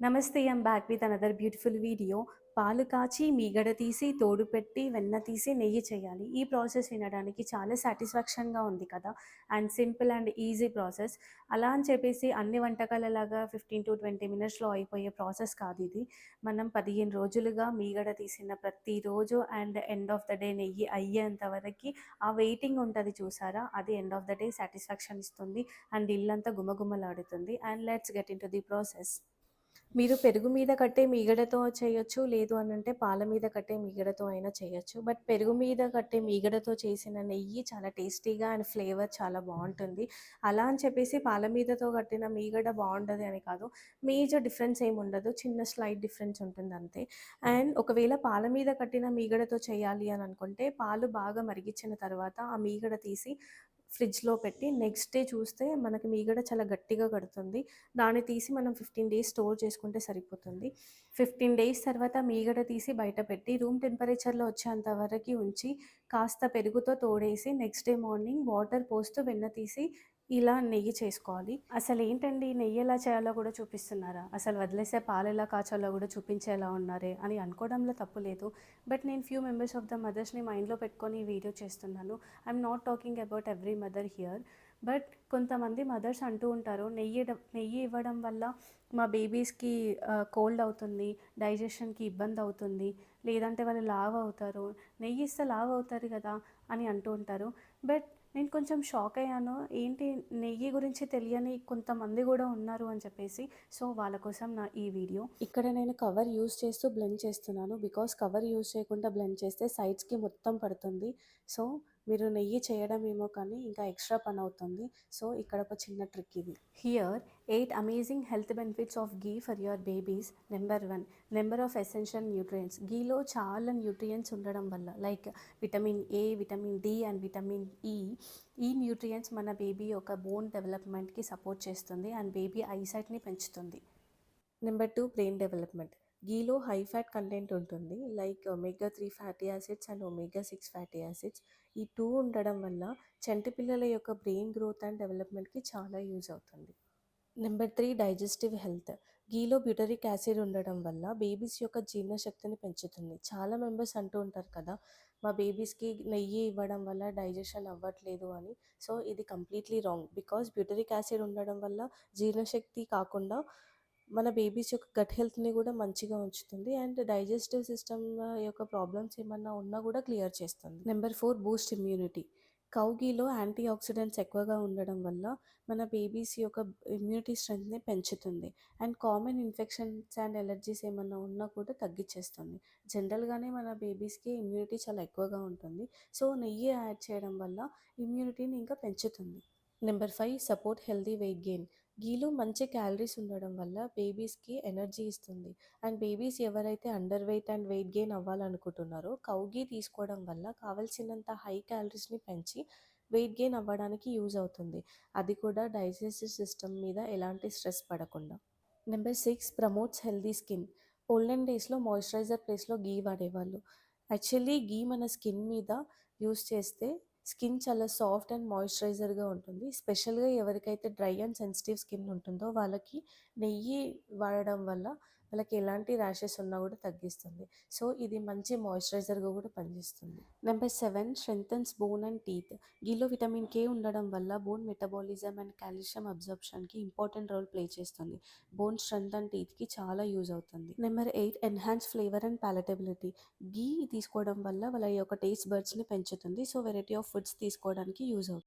నమస్తే I'm back with another beautiful video. పాలు కాచి మీగడ తీసి తోడు పెట్టి వెన్న తీసి నెయ్యి చేయాలి. ఈ ప్రాసెస్ వినడానికి చాలా సాటిస్ఫాక్షన్గా ఉంది కదా. And simple and easy process. అలా అని చెప్పేసి అన్ని వంటకాలలాగా ఫిఫ్టీన్ టు ట్వంటీ మినిట్స్లో అయిపోయే ప్రాసెస్ కాదు ఇది. మనం పదిహేను రోజులుగా మీగడ తీసిన ప్రతిరోజు and end of the day నెయ్యి అయ్యేంత వరకు ఆ వెయిటింగ్ ఉంటుంది చూసారా? అది end of the day satisfaction ఇస్తుంది. అండ్ ఇల్లంతా గుమగుమలాడుతుంది. And let's get into the process. మీరు పెరుగు మీద కట్టే మీగడతో చేయొచ్చు లేదు అని అంటే పాల మీద కట్టే మీగడతో అయినా చేయొచ్చు. బట్ పెరుగు మీద కట్టే మీగడతో చేసిన నెయ్యి చాలా టేస్టీగా అండ్ ఫ్లేవర్ చాలా బాగుంటుంది. అలా అని చెప్పేసి పాల మీదతో కట్టిన మీగడ బాగుండదు అని కాదు. మేజర్ డిఫరెన్స్ ఏమి ఉండదు. చిన్న స్లైట్ డిఫరెన్స్ ఉంటుంది అంతే. అండ్ ఒకవేళ పాల మీద కట్టిన మీగడతో చేయాలి అని అనుకుంటే పాలు బాగా మరిగించిన తర్వాత ఆ మీగడ తీసి ఫ్రిడ్జ్లో పెట్టి నెక్స్ట్ డే చూస్తే మనకి మీగడ చాలా గట్టిగా కడుతుంది. దాన్ని తీసి మనం ఫిఫ్టీన్ డేస్ స్టోర్ చేసుకుంటే సరిపోతుంది. ఫిఫ్టీన్ డేస్ తర్వాత మీగడ తీసి బయట పెట్టి రూమ్ టెంపరేచర్లో వచ్చేంత వరకు ఉంచి కాస్త పెరుగుతో తోడేసి నెక్స్ట్ డే మార్నింగ్ వాటర్ పోస్తూ వెన్న తీసి ఇలా నెయ్యి చేసుకోవాలి. అసలు ఏంటండి నెయ్యి ఎలా చేయాలో కూడా చూపిస్తున్నారా? అసలు వదిలేసే పాలు ఎలా కాచాలో కూడా చూపించేలా ఉన్నారే అని అనుకోవడంలో తప్పు లేదు. బట్ నేను ఫ్యూ మెంబర్స్ ఆఫ్ ద మదర్స్ని మైండ్లో పెట్టుకొని వీడియో చేస్తున్నాను. I'm not talking about every mother here. But కొంతమంది మదర్స్ అంటూ ఉంటారు నెయ్యి నెయ్యి ఇవ్వడం వల్ల మా బేబీస్కి కోల్డ్ అవుతుంది డైజెషన్కి ఇబ్బంది అవుతుంది లేదంటే వాళ్ళు లావ్ అవుతారు నెయ్యి ఇస్తే లావ్ అవుతారు కదా అని అంటూ ఉంటారు. బట్ నేను కొంచెం షాక్ అయ్యాను ఏంటి నెయ్యి గురించి తెలియని కొంతమంది కూడా ఉన్నారు అని చెప్పేసి. సో వాళ్ళ కోసం నా ఈ వీడియో. ఇక్కడ నేను కవర్ యూస్ చేస్తూ బ్లెండ్ చేస్తున్నాను బికాస్ కవర్ యూస్ చేయకుండా బ్లెండ్ చేస్తే సైడ్స్కి మొత్తం పడుతుంది. సో మీరు నెయ్యి చేయడం ఏమో కానీ ఇంకా ఎక్స్ట్రా పని అవుతుంది సో ఇక్కడ ఒక చిన్న ట్రిక్ ఇది. Here eight amazing health benefits of ghee for your babies number one number of essential nutrients గీలో చాలా న్యూట్రియంట్స్ ఉండడం వల్ల like vitamin A vitamin D and vitamin E ఈ న్యూట్రియంట్స్ మన బేబీ యొక్క బోన్ డెవలప్మెంట్కి సపోర్ట్ చేస్తుంది అండ్ బేబీ ఐసైట్ని పెంచుతుంది. నెంబర్ టూ బ్రెయిన్ డెవలప్మెంట్ గీలో హై ఫ్యాట్ కంటెంట్ ఉంటుంది. Like omega three fatty acids and omega six fatty acids. ఈ టూ ఉండడం వల్ల చంటి పిల్లల యొక్క బ్రెయిన్ గ్రోత్ అండ్ డెవలప్మెంట్కి చాలా యూజ్ అవుతుంది. Number three digestive health. గీలో butyric acid ఉండడం వల్ల బేబీస్ యొక్క జీర్ణశక్తిని పెంచుతుంది. చాలా మెంబర్స్ అంటూ ఉంటారు కదా మా బేబీస్కి నెయ్యి ఇవ్వడం వల్ల డైజెషన్ అవ్వట్లేదు అని. సో ఇది completely wrong. Because butyric acid ఉండడం వల్ల జీర్ణశక్తి కాకుండా మన బేబీస్ యొక్క గట్ హెల్త్ని కూడా మంచిగా ఉంచుతుంది. అండ్ డైజెస్టివ్ సిస్టమ్ యొక్క ప్రాబ్లమ్స్ ఏమన్నా ఉన్నా కూడా క్లియర్ చేస్తుంది. Number four boost immunity. కౌగీలో anti oxidants ఎక్కువగా ఉండడం వల్ల మన బేబీస్ యొక్క ఇమ్యూనిటీ స్ట్రెంత్ని పెంచుతుంది. And common infections and allergies ఏమన్నా ఉన్నా కూడా తగ్గించేస్తుంది జనరల్గానే మన బేబీస్కి ఇమ్యూనిటీ చాలా ఎక్కువగా ఉంటుంది. సో నెయ్యి యాడ్ చేయడం వల్ల ఇమ్యూనిటీని ఇంకా పెంచుతుంది. Number five support healthy weight gain. గీలో మంచి క్యాలరీస్ ఉండడం వల్ల బేబీస్కి ఎనర్జీ ఇస్తుంది. అండ్ బేబీస్ ఎవరైతే under weight and weight gain అవ్వాలనుకుంటున్నారో cow ghee తీసుకోవడం వల్ల కావలసినంత హై క్యాలరీస్ని పెంచి వెయిట్ గెయిన్ అవ్వడానికి యూజ్ అవుతుంది. అది కూడా డైజెస్టివ్ సిస్టమ్ మీద ఎలాంటి స్ట్రెస్ పడకుండా. Number six promotes healthy skin. Olden డేస్లో మాయిశ్చరైజర్ ప్లేస్లో గీ వాడేవాళ్ళు. యాక్చువల్లీ గీ మన స్కిన్ మీద యూస్ చేస్తే స్కిన్ చాలా సాఫ్ట్ అండ్ మాయిశ్చరైజర్గా ఉంటుంది. స్పెషల్గా ఎవరికైతే డ్రై అండ్ సెన్సిటివ్ స్కిన్ ఉంటుందో వాళ్ళకి నెయ్యి వాడడం వల్ల వాళ్ళకి ఎలాంటి ర్యాషెస్ ఉన్నా కూడా తగ్గిస్తుంది. సో ఇది మంచి మాయిశ్చరైజర్గా కూడా పనిచేస్తుంది. Number seven strengthens bone and teeth. గీలో vitamin K ఉండడం వల్ల బోన్ మెటబాలిజం అండ్ కాల్షియం అబ్జర్ప్షన్కి ఇంపార్టెంట్ రోల్ ప్లే చేస్తుంది. బోన్ స్ట్రెంగ్త్ అండ్ టీత్కి చాలా యూజ్ అవుతుంది. Number eight enhance flavour and palatability ghee తీసుకోవడం వల్ల వాళ్ళ యొక్క టేస్ట్ బర్డ్స్ని పెంచుతుంది. సో వెరైటీ ఆఫ్ ఫుడ్స్ తీసుకోవడానికి యూజ్ అవుతుంది.